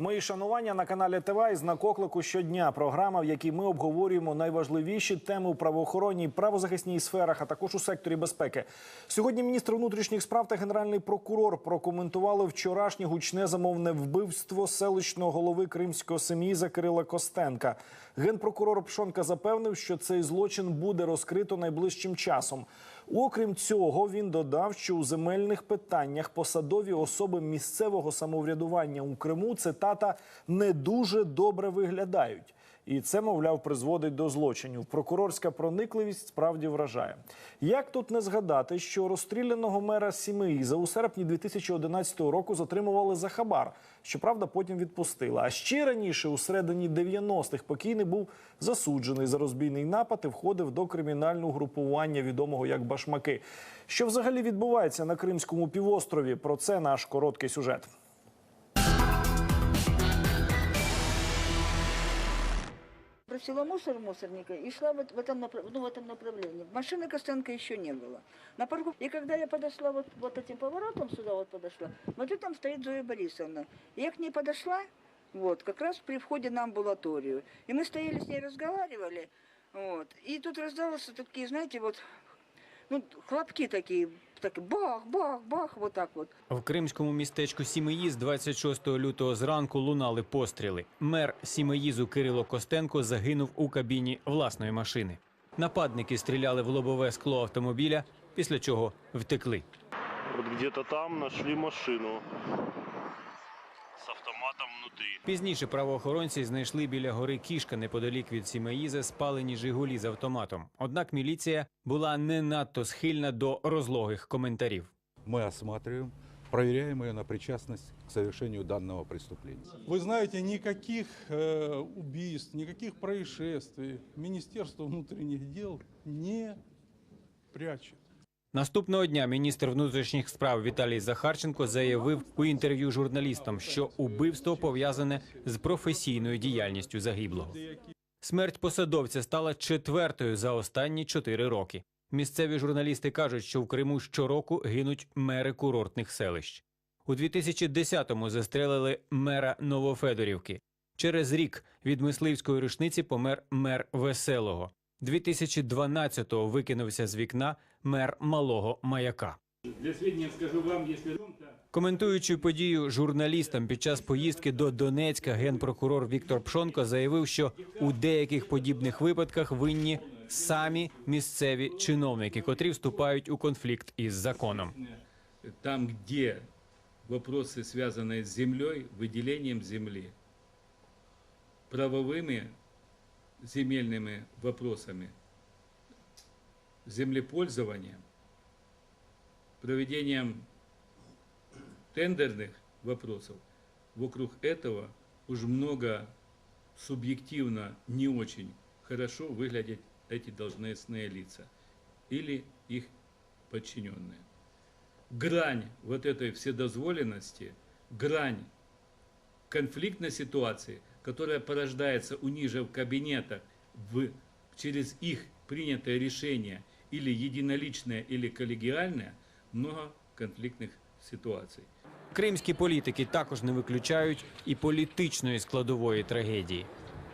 Мої шанування на каналі ТВ із знак оклику щодня. Програма, в якій ми обговорюємо найважливіші теми у правоохоронній, правозахисній сферах, а також у секторі безпеки. Сьогодні міністр внутрішніх справ та генеральний прокурор прокоментували вчорашнє гучне замовне вбивство селищного голови кримського семіза Кирила Костенка. Генпрокурор Пшонка запевнив, що цей злочин буде розкрито найближчим часом. Окрім цього, він додав, що у земельних питаннях посадові особи місцевого самоврядування у Криму цитата не дуже добре виглядають. І це, мовляв, призводить до злочинів. Прокурорська проникливість справді вражає. Як тут не згадати, що розстріляного мера Сімеїза у серпні 2011 року затримували за хабар. Щоправда, потім відпустили. А ще раніше, у середині 90-х, покійний був засуджений за розбійний напад і входив до кримінального групування, відомого як Башмаки. Що взагалі відбувається на Кримському півострові? Про це наш короткий сюжет. Бросила мусор мусорника и шла вот в этом, ну, в этом направлении. Машины Костенко еще не было. На парку. И когда я подошла вот, вот этим поворотом, сюда вот подошла, смотрю, там стоит Зоя Борисовна. И я к ней подошла, вот, как раз при входе на амбулаторию. И мы стояли с ней, разговаривали, вот. И тут раздалось такие, знаете, вот, ну, хлопки такие, так бах, бах, бах, вот так вот. В кримському містечку Сімеїз 26 лютого зранку лунали постріли. Мер Сімеїзу Кирило Костенко загинув у кабіні власної машини. Нападники стріляли в лобове скло автомобіля, після чого втекли. От где-то там нашли машину с автоматом внутри. Пізніше правоохоронці знайшли біля гори кішка неподалік від Сімеїза спалені Жигулі з автоматом. Однак міліція була не надто схильна до розлогих коментарів. мы осматриваем, проверяем ее на причастность к совершению данного преступления. Вы знаете, никаких э, убийств, никаких происшествий Министерство внутренних дел не прячет. Наступного дня міністр внутрішніх справ Віталій Захарченко заявив у інтерв'ю журналістам, що убивство пов'язане з професійною діяльністю загиблого. Смерть посадовця стала четвертою за останні чотири роки. Місцеві журналісти кажуть, що в Криму щороку гинуть мери курортних селищ. У 2010-му застрелили мера Новофедорівки. Через рік від мисливської рушниці помер мер Веселого. 2012-го викинувся з вікна мер малого маяка. Для сведения скажу вам, если громко, Коментуючи подію журналістам під час поїздки до Донецька, генпрокурор Віктор Пшонко заявив, що у деяких подібних випадках винні самі місцеві чиновники, котрі вступають у конфлікт із законом. там, где вопросы, связанные с землей, выделением земли, правовыми земельными вопросами, землепользованием, проведением тендерных вопросов, вокруг этого уж много субъективно не очень хорошо выглядят эти должностные лица или их подчиненные. Грань вот этой вседозволенности, грань конфликтной ситуации, которая порождается у них же в кабинетах в, через их принятое решение или единоличное, или коллегиальное, много конфликтных ситуаций. Кримські політики також не виключають і політичної складової трагедії.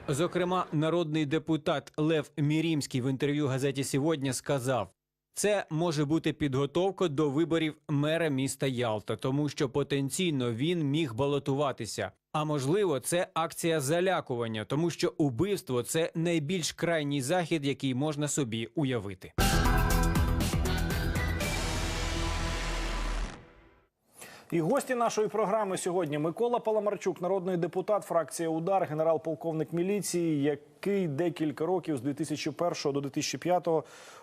Зокрема, народний депутат Лев Мірімський в інтерв'ю газеті «Сьогодні» сказав: це може бути підготовка до виборів мера міста Ялта, тому що потенційно він міг балотуватися. А можливо, це акція залякування, тому що убивство це найбільш крайній захід, який можна собі уявити. І гості нашої програми сьогодні Микола Паламарчук, народний депутат, фракція Удар, генерал-полковник міліції, який декілька років з 2001 до 2005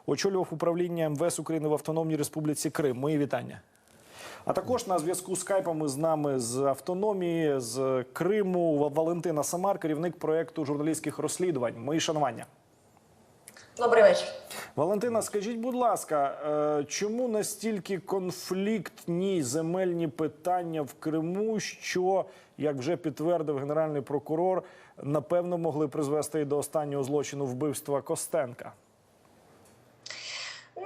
очолював управління МВС України в Автономній Республіці Крим. Мої вітання. А також на зв'язку з скайпами з нами з автономії з Криму Валентина Самар, керівник проєкту журналістських розслідувань. Мої шанування. Добрий вечір. Валентина, скажіть, будь ласка, е, чому настільки конфліктні земельні питання в Криму, що, як вже підтвердив генеральний прокурор, напевно могли призвести і до останнього злочину вбивства Костенка?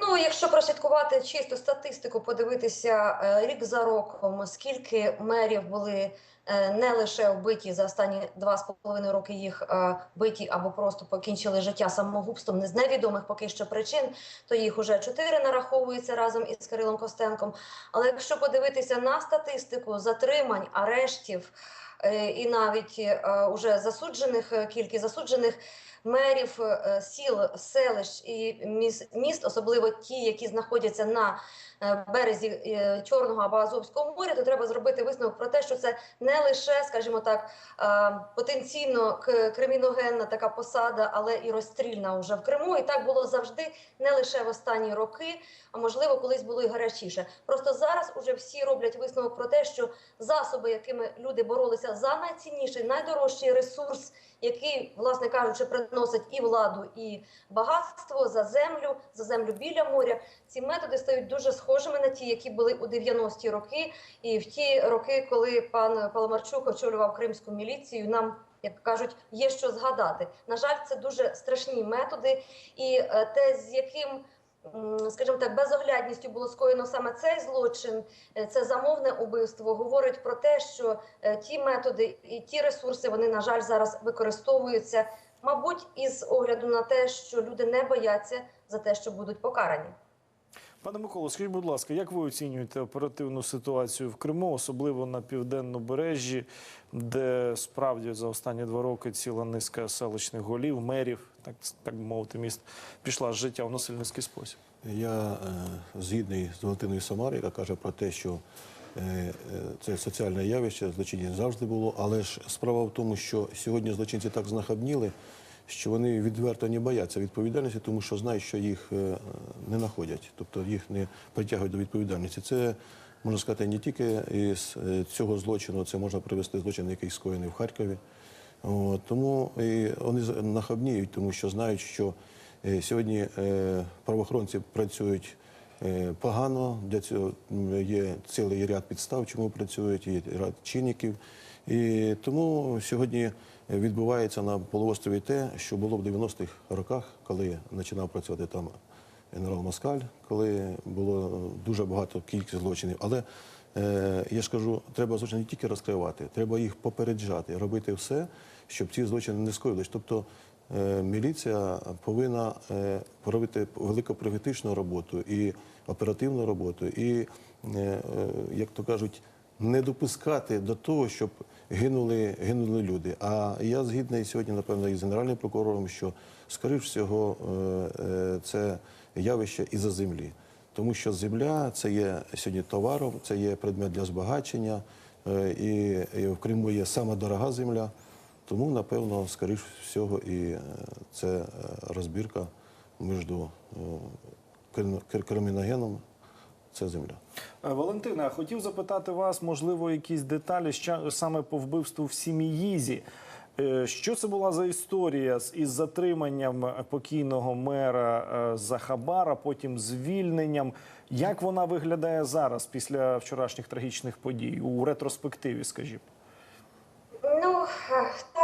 Ну якщо прослідкувати чисту статистику, подивитися е, рік за роком, скільки мерів були е, не лише вбиті за останні два з половиною роки їх е, биті або просто покінчили життя самогубством з невідомих поки що причин, то їх уже чотири нараховується разом із Кирилом Костенком. Але якщо подивитися на статистику затримань, арештів і навіть уже засуджених кількість засуджених мерів е, сіл, селищ і міс- міст, особливо ті, які знаходяться на е, березі е, Чорного або Азовського моря, то треба зробити висновок про те, що це не лише, скажімо так, потенційно криміногенна така посада, але і розстрільна вже в Криму. І так було завжди, не лише в останні роки, а можливо, колись було і гарячіше. Просто зараз уже всі роблять висновок про те, що засоби, якими люди боролися за найцінніший, найдорожчий ресурс, який, власне кажучи, приносить і владу, і багатство за землю, за землю біля моря. Ці методи стають дуже схожими на ті, які були у 90-ті роки, і в ті роки, коли пан Паламарчук очолював кримську міліцію, нам. Як кажуть, є що згадати. На жаль, це дуже страшні методи, і е, те, з яким, скажімо так, безоглядністю було скоєно саме цей злочин, е, це замовне убивство, говорить про те, що е, ті методи і ті ресурси вони на жаль зараз використовуються, мабуть, із огляду на те, що люди не бояться за те, що будуть покарані. Пане Миколо, скажіть, будь ласка, як ви оцінюєте оперативну ситуацію в Криму, особливо на південнобережжі, де справді за останні два роки ціла низка селищних голів, мерів, так, так би мовити, міст пішла з життя в насильницький спосіб? Я е, згідний з Валентиною Самар, яка каже про те, що е, е, це соціальне явище, злочинність завжди було. Але ж справа в тому, що сьогодні злочинці так знахабніли, що вони відверто не бояться відповідальності, тому що знають, що їх е, не знаходять, тобто їх не притягують до відповідальності. Це можна сказати не тільки із е, цього злочину, це можна привести злочин, який скоєний в Харкові. От, тому і вони нахабніють, тому що знають, що е, сьогодні е, правоохоронці працюють е, погано. Для цього є цілий ряд підстав, чому працюють, є ряд чинників. І тому сьогодні відбувається на полуострові те, що було в 90-х роках, коли починав працювати там генерал Москаль, коли було дуже багато кількість злочинів. Але е, я ж кажу, треба злочини не тільки розкривати, треба їх попереджати, робити все, щоб ці злочини не скоїлись. Тобто е, міліція повинна е, робити великопрогетичну роботу і оперативну роботу, і, е, як то кажуть, не допускати до того, щоб гинули, гинули люди. А я згідний сьогодні, напевно, із генеральним прокурором, що, скоріш всього, це явище із-за землі. Тому що земля це є сьогодні товаром, це є предмет для збагачення, і, і в Криму є сама дорога земля. Тому, напевно, скоріш всього, і е, це е, розбірка між е, криміногеном, це земля. Валентина, хотів запитати вас, можливо, якісь деталі саме по вбивству в Сіміїзі. Е, Що це була за історія з- із затриманням покійного мера Захабара, потім звільненням? Як вона виглядає зараз після вчорашніх трагічних подій у ретроспективі, скажімо? Ну,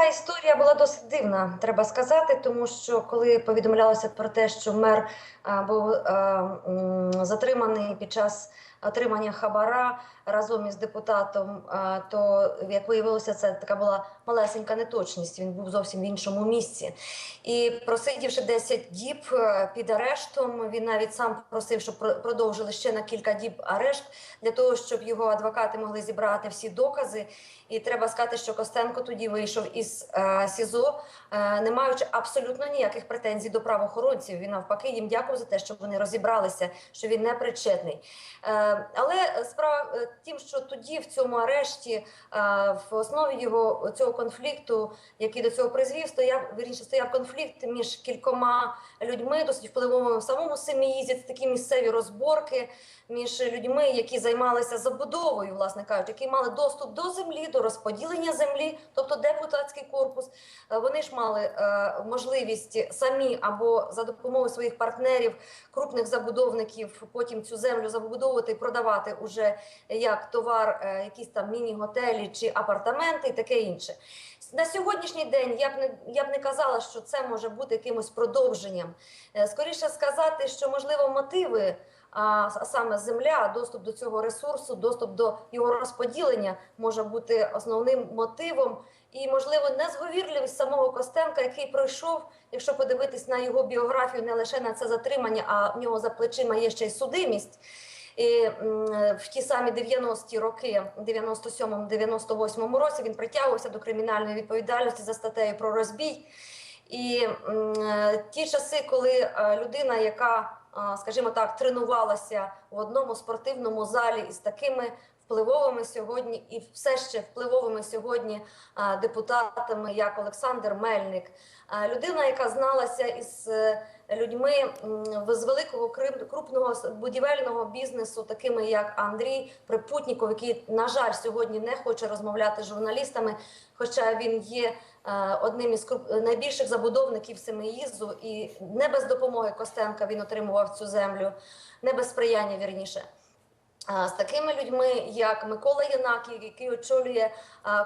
історія була досить дивна, треба сказати, тому що коли повідомлялося про те, що мер був затриманий під час отримання хабара разом із депутатом, то як виявилося, це така була малесенька неточність. Він був зовсім в іншому місці. І просидівши 10 діб е, під арештом, він навіть сам просив, щоб про- продовжили ще на кілька діб арешт для того, щоб його адвокати могли зібрати всі докази. І треба сказати, що Костенко тоді вийшов із е, СІЗО, е, не маючи абсолютно ніяких претензій до правоохоронців. Він навпаки їм дякував за те, що вони розібралися, що він не причетний. Але справа тим, що тоді в цьому арешті е, в основі його цього конфлікту, який до цього призвів, стояв вірніше, стояв конфлікт між кількома людьми, досить впливовими в самому Семіїзі. Це такі місцеві розборки між людьми, які займалися забудовою, власне кажучи, які мали доступ до землі, до розподілення землі, тобто депутатський корпус. Е, Вони ж мали е, можливість самі або за допомогою своїх партнерів, крупних забудовників, потім цю землю забудовувати і продавати уже як товар, е, якісь там міні-готелі чи апартаменти і таке інше. На сьогоднішній день я б не я б не казала, що це може бути якимось продовженням. Е, Скоріше сказати, що можливо мотиви, а саме земля, доступ до цього ресурсу, доступ до його розподілення може бути основним мотивом. І, можливо, незговірливість самого Костенка, який пройшов, якщо подивитись на його біографію, не лише на це затримання, а в нього за плечима є ще й судимість. І в ті самі 90-ті роки, 97-98 році, він притягувався до кримінальної відповідальності за статтею про розбій. І ті часи, коли е, людина, яка, е, скажімо так, тренувалася в одному спортивному залі із такими впливовими сьогодні і все ще впливовими сьогодні е, депутатами, як Олександр Мельник, людина, яка зналася із людьми з великого крупного будівельного бізнесу, такими як Андрій Припутніков, який, на жаль, сьогодні не хоче розмовляти з журналістами, хоча він є е, одним із найбільших забудовників Семиїзу, і не без допомоги Костенка він отримував цю землю, не без сприяння вірніше. А, З такими людьми, як Микола Янаків, який очолює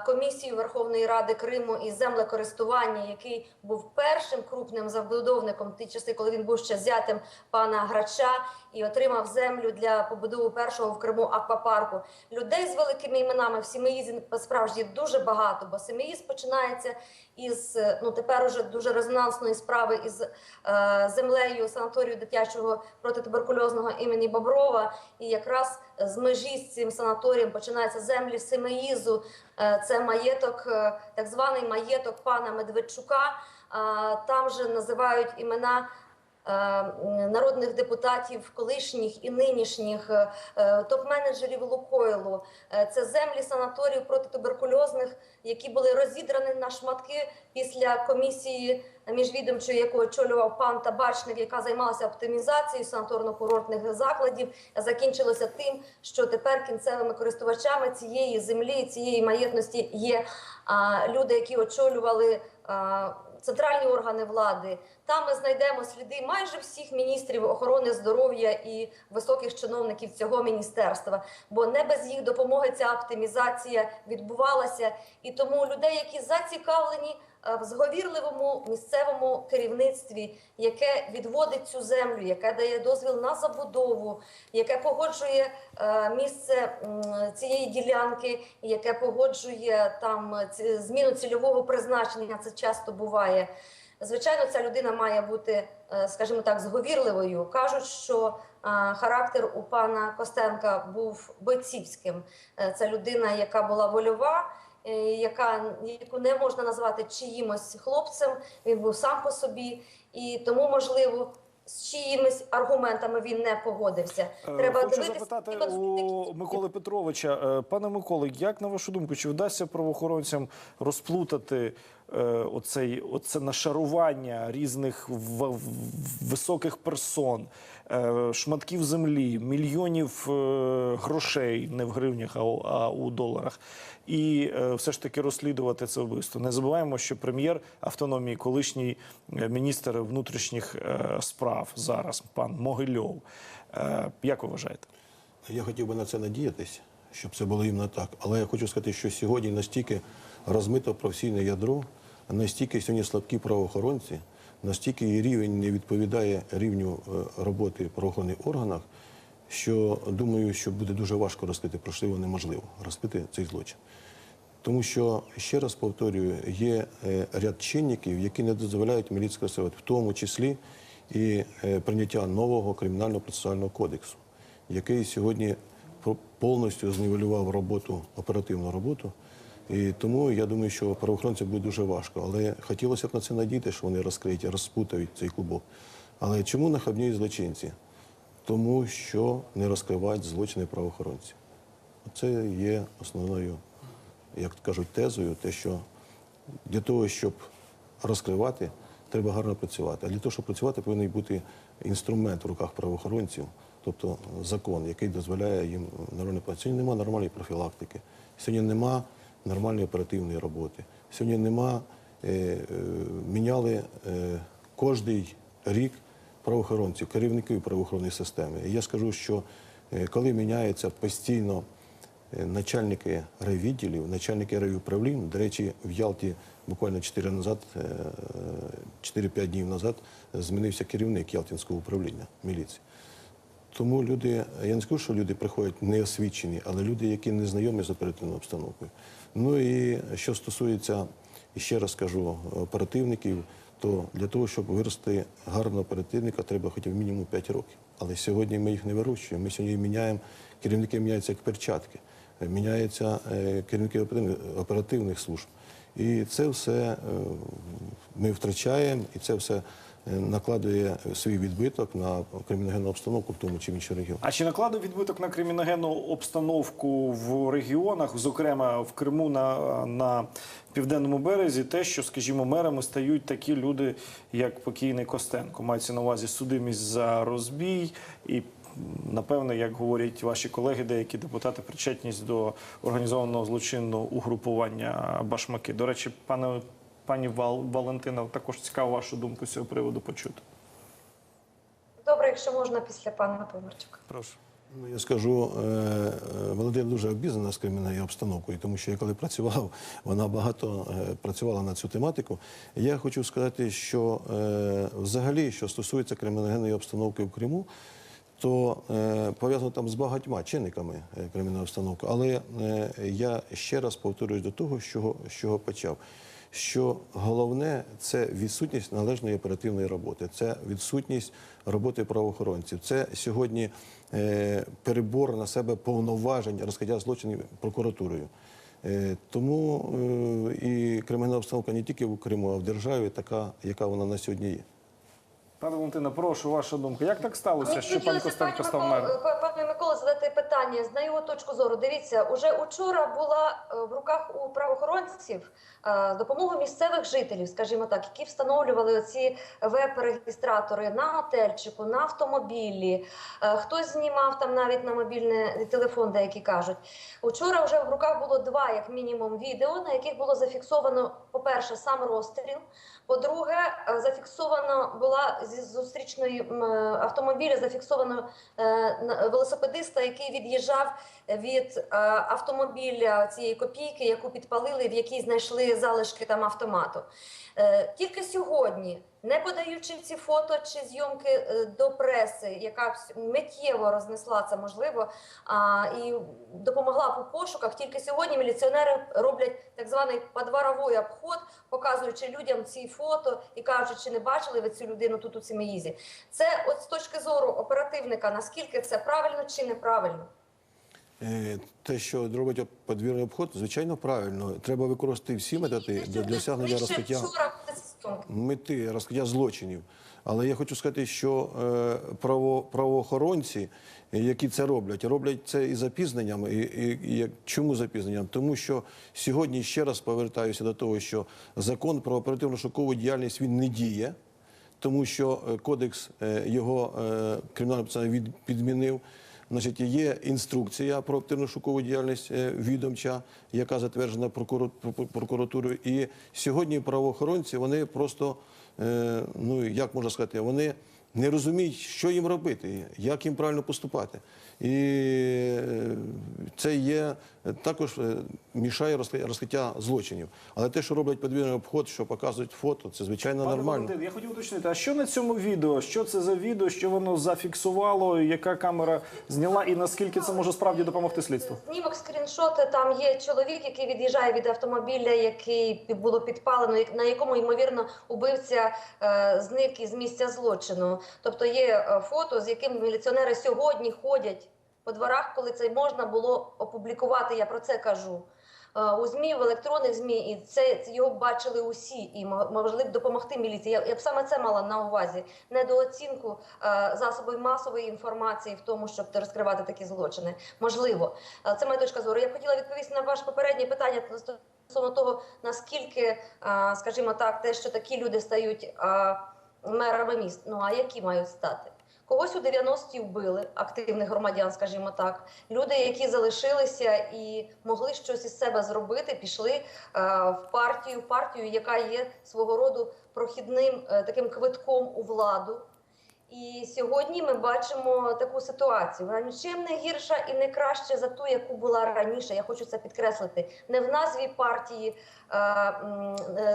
комісію Верховної Ради Криму із землекористування, який був першим крупним забудовником ті часи, коли він був ще зятем пана Грача і отримав землю для побудови першого в Криму аквапарку. Людей з великими іменами в Сімеїзі справді дуже багато, бо Сімеїз починається із е, ну тепер уже дуже резонансної справи із е, землею санаторію дитячого протитуберкульозного імені Боброва. І якраз з межі з цим санаторієм починаються землі Семеїзу. Е, Це маєток, е, так званий маєток пана Медведчука. Там же називають імена. Е, Народних депутатів, колишніх і нинішніх е, е, топ-менеджерів Лукойлу, це землі санаторіїв протитуберкульозних, які були розідрані на шматки після комісії міжвідомчої, яку очолював пан Табачник, яка займалася оптимізацією санаторно-курортних закладів, закінчилося тим, що тепер кінцевими користувачами цієї землі, цієї маєтності є люди, які очолювали. Центральні органи влади там ми знайдемо сліди майже всіх міністрів охорони здоров'я і високих чиновників цього міністерства, бо не без їх допомоги ця оптимізація відбувалася. І тому людей, які зацікавлені в зговірливому місцевому керівництві, яке відводить цю землю, яке дає дозвіл на забудову, яке погоджує е, місце цієї ділянки, яке погоджує там е, зміну цільового призначення. Це часто буває. Звичайно, ця людина має бути, е, скажімо так, зговірливою. Кажуть, що е, характер у пана Костенка був бойцівським. Е, Це людина, яка була вольова, е, яка яку не можна назвати чиїмось хлопцем. Він був сам по собі, і тому можливо. З чиїмись аргументами він не погодився. Е, Треба Хочу дивитися запитати у Миколи Петровича. Е, Пане Миколи, як на вашу думку, чи вдасться правоохоронцям розплутати е, оцей, оце нашарування різних високих персон, е, шматків землі, мільйонів е, грошей, не в гривнях, а, у- доларах, і е, все ж таки розслідувати це вбивство? Не забуваємо, що прем'єр автономії, колишній е, міністр внутрішніх е, справ зараз, пан Могильов. Е, Як ви вважаєте? Я хотів би на це надіятися, щоб це було іменно так. Але я хочу сказати, що сьогодні настільки розмито професійне ядро, настільки сьогодні слабкі правоохоронці, настільки і рівень не відповідає рівню е, роботи в правоохоронних органах, що думаю, що буде дуже важко розкрити, можливо, неможливо розкрити цей злочин. Тому що, ще раз повторюю, є е, ряд чинників, які не дозволяють міліції працювати, в тому числі і е, прийняття нового кримінального процесуального кодексу, який сьогодні повністю знівелював роботу, оперативну роботу. І тому я думаю, що правоохоронцям буде дуже важко. Але хотілося б на це надіяти, що вони розкриють, розпутають цей клубок. Але чому нахабніють злочинці? Тому що не розкривають злочини правоохоронців. Це є основною як кажуть, тезою, те, що для того, щоб розкривати, треба гарно працювати. А для того, щоб працювати, повинен бути інструмент в руках правоохоронців, тобто закон, який дозволяє їм нормально працювати. Сьогодні немає нормальної профілактики, сьогодні немає нормальної оперативної роботи. Сьогодні нема, е, е, міняли е, кожний рік правоохоронців, керівників правоохоронної системи. І я скажу, що коли міняється постійно начальники райвідділів, начальники райуправлінь. До речі, в Ялті буквально 4 назад, е, 4-5 днів назад змінився керівник Ялтинського управління міліції. Тому люди, я не скажу, що люди приходять неосвічені, але люди, які не знайомі з оперативною обстановкою. Ну і що стосується, ще раз кажу, оперативників, то для того, щоб вирости гарного оперативника, треба хоча б мінімум 5 років. Але сьогодні ми їх не вирощуємо. Ми сьогодні міняємо, керівники міняються як перчатки, міняються е, керівники оперативних, служб. І це все е, ми втрачаємо, і це все накладує свій відбиток на криміногенну обстановку в тому чи іншому регіоні. А чи накладує відбиток на криміногенну обстановку в регіонах, зокрема в Криму на, на південному березі, те, що, скажімо, мерами стають такі люди, як покійний Костенко, мається на увазі судимість за розбій і. Напевне, як говорять ваші колеги, деякі депутати, причетність до організованого злочинного угрупування башмаки. До речі, пане пані Вал, Валентина, також цікаво вашу думку з цього приводу почути. Добре, якщо можна після пана Поварчука. Прошу. Ну, я скажу, е, е, Володимир дуже обізнана з кримінальною обстановкою, тому що я коли працював, вона багато е, працювала на цю тематику. Я хочу сказати, що взагалі, що стосується криміногенної обстановки в Криму, то пов'язано там з багатьма чинниками кримінальної обстановки. Але я ще раз повторюсь до того, з чого, з чого почав. Що головне це відсутність належної оперативної роботи, це відсутність роботи правоохоронців. Це сьогодні е, перебор на себе повноважень розкриття злочинів прокуратурою. Е, тому е, і кримінальна обстановка не тільки в Криму, а в державі така, яка вона на сьогодні є. Пане Валентина, прошу ваша думка. Як так сталося, що пан Костенко став мером? Питання на його точку зору. Дивіться, уже учора була е, в руках у правоохоронців е, допомога місцевих жителів, скажімо так, які встановлювали ці веб-реєстратори на готельчику, на автомобілі. Е, Хтось знімав там навіть на мобільний телефон, деякі кажуть. Учора вже в руках було два, як мінімум, відео, на яких було зафіксовано, по-перше, сам розстріл. По-друге, е, зафіксовано була зі зустрічної е, автомобіля зафіксовано е, велосипедиста, який від'їжджав від автомобіля цієї копійки, яку підпалили, в якій знайшли залишки там автомату. Тільки сьогодні, не подаючи ці фото чи зйомки е, до преси, яка миттєво рознесла це можливо, а, і допомогла по пошуках. Тільки сьогодні міліціонери роблять так званий подворовий обход, показуючи людям ці фото і кажуть, чи не бачили ви цю людину тут у Цимеїзі. Це от з точки зору оперативника, наскільки це правильно чи неправильно? Е, Те, що робить подвірний обход, звичайно, правильно. Треба використати всі методи для досягнення Ви ще розкриття вчора. Мети розкриття злочинів. Але я хочу сказати, що е, право, правоохоронці, які це роблять, роблять це і запізненням. І, і, і чому запізненням? Тому що сьогодні ще раз повертаюся до того, що закон про оперативно-шокову діяльність він не діє, тому що е, кодекс е, його кримінального підмінив. Значить, є інструкція про активну шукову діяльність е, відомча, яка затверджена прокуратурою. І сьогодні правоохоронці вони просто, е, ну як можна сказати, вони не розуміють, що їм робити, як їм правильно поступати. І е, це є е, також е, мішає розкри- розкриття злочинів. Але те, що роблять подвійний обход, що показують фото, це звичайно Пане нормально. Валентин, я хотів уточнити, а що на цьому відео? Що це за відео? Що воно зафіксувало? Яка камера зняла і наскільки це може справді допомогти слідству? Знімок скріншоти. Там є чоловік, який від'їжджає від автомобіля, який було підпалено, як- на якому ймовірно убивця зник із місця злочину. Тобто є фото, з яким міліціонери сьогодні ходять по дворах, коли це можна було опублікувати. Я про це кажу. Е, У ЗМІ, в електронних ЗМІ, і це його бачили усі, і мо- могли б допомогти міліції. Я, я б саме це мала на увазі. Недооцінку е, засобів масової інформації в тому, щоб розкривати такі злочини. Можливо, Е, це моя точка зору. Я б хотіла відповісти на ваше попереднє питання стосовно того, наскільки, е, скажімо так, те, що такі люди стають е, мерами міст. Ну а які мають стати? Когось у 90-ті вбили активних громадян, скажімо так. Люди, які залишилися і могли щось із себе зробити, пішли е, в партію, партію, яка є свого роду прохідним е, таким квитком у владу. І сьогодні ми бачимо таку ситуацію. Вона нічим не гірша і не краще за ту, яку була раніше. Я хочу це підкреслити. Не в назві партії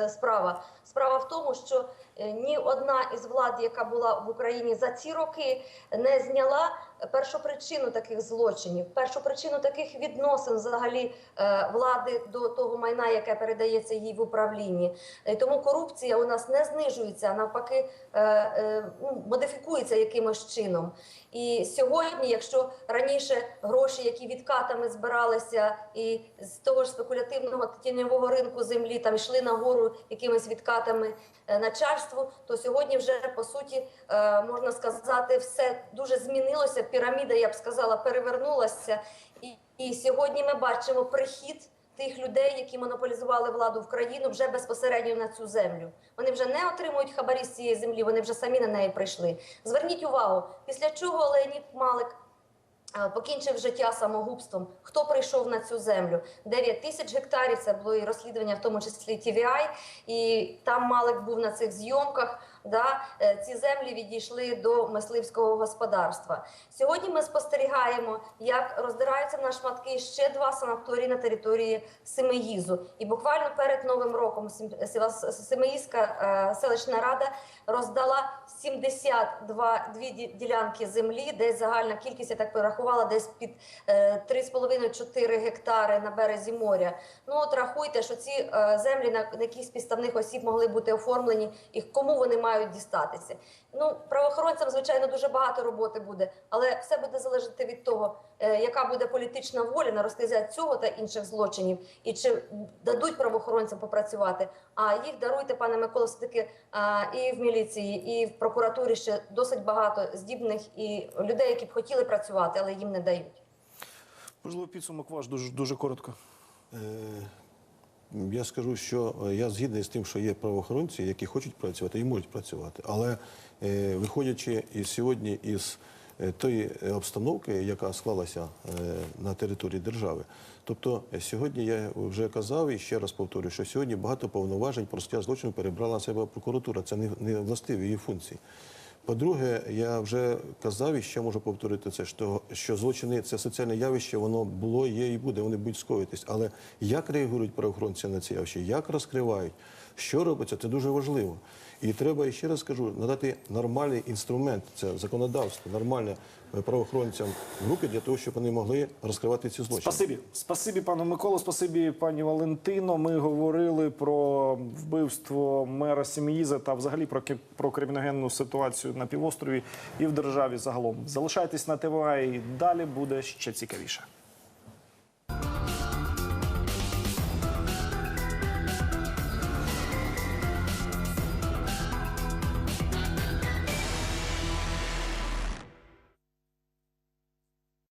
справа. Справа в тому, що е, ні одна із влад, яка була в Україні за ці роки, не зняла першопричину таких злочинів, першопричину таких відносин взагалі е, влади до того майна, яке передається їй в управлінні. Е, Тому корупція у нас не знижується, а навпаки, е, е, ну, модифікується якимось чином. І сьогодні, якщо раніше гроші, які відкатами збиралися, і з того ж спекулятивного тіньового ринку землі там йшли нагору якимись відкатами е, начальству, то сьогодні вже по суті е, можна сказати, все дуже змінилося. Піраміда, я б сказала, перевернулася. І, і сьогодні ми бачимо прихід тих людей, які монополізували владу в країну, вже безпосередньо на цю землю. Вони вже не отримують хабарі з цієї землі, вони вже самі на неї прийшли. Зверніть увагу, після чого Леонід Малик покінчив життя самогубством. Хто прийшов на цю землю? 9 тисяч гектарів. Це було і розслідування, в тому числі TVI, і там Малик був на цих зйомках. Да, Е, ці землі відійшли до мисливського господарства. Сьогодні ми спостерігаємо, як роздираються на шматки ще два санаторії на території Семеїзу. І буквально перед новим роком Семеїзька е, селищна рада роздала 72 дві ді- ділянки землі, десь загальна кількість, я так порахувала, десь під е, 3,5-4 гектари на березі моря. Ну от рахуйте, що ці е, землі на якихось підставних осіб могли бути оформлені, і кому вони мають дістатися. Ну, правоохоронцям, звичайно, дуже багато роботи буде, але все буде залежати від того, е, яка буде політична воля на розкриття цього та інших злочинів, і чи дадуть правоохоронцям попрацювати. А їх даруйте, пане Миколо, все таки і в міліції, і в прокуратурі ще досить багато здібних і людей, які б хотіли працювати, але їм не дають. Можливо, підсумок ваш дуже дуже коротко. Я скажу, що е, я згідний з тим, що є правоохоронці, які хочуть працювати і можуть працювати. Але е, виходячи із сьогодні із е, тої обстановки, яка склалася на території держави, тобто сьогодні я вже казав і ще раз повторюю, що сьогодні багато повноважень про розкриття злочину перебрала на себе прокуратура. Це не властиві її функції. По-друге, я вже казав і ще можу повторити це, що, що злочини це соціальне явище, воно було, є і буде, вони будуть скоїтись. Але як реагують правоохоронці на ці явища, як розкривають, що робиться, це дуже важливо. І треба, ще раз кажу, надати нормальний інструмент, це законодавство, нормальне е, правоохоронцям в руки для того, щоб вони могли розкривати ці злочини. Спасибі, спасибі, пану Миколу, спасибі, пані Валентино. Ми говорили про вбивство мера Сім'їза та взагалі про про криміногенну ситуацію на півострові і в державі загалом. Залишайтесь на ТВА і далі буде ще цікавіше.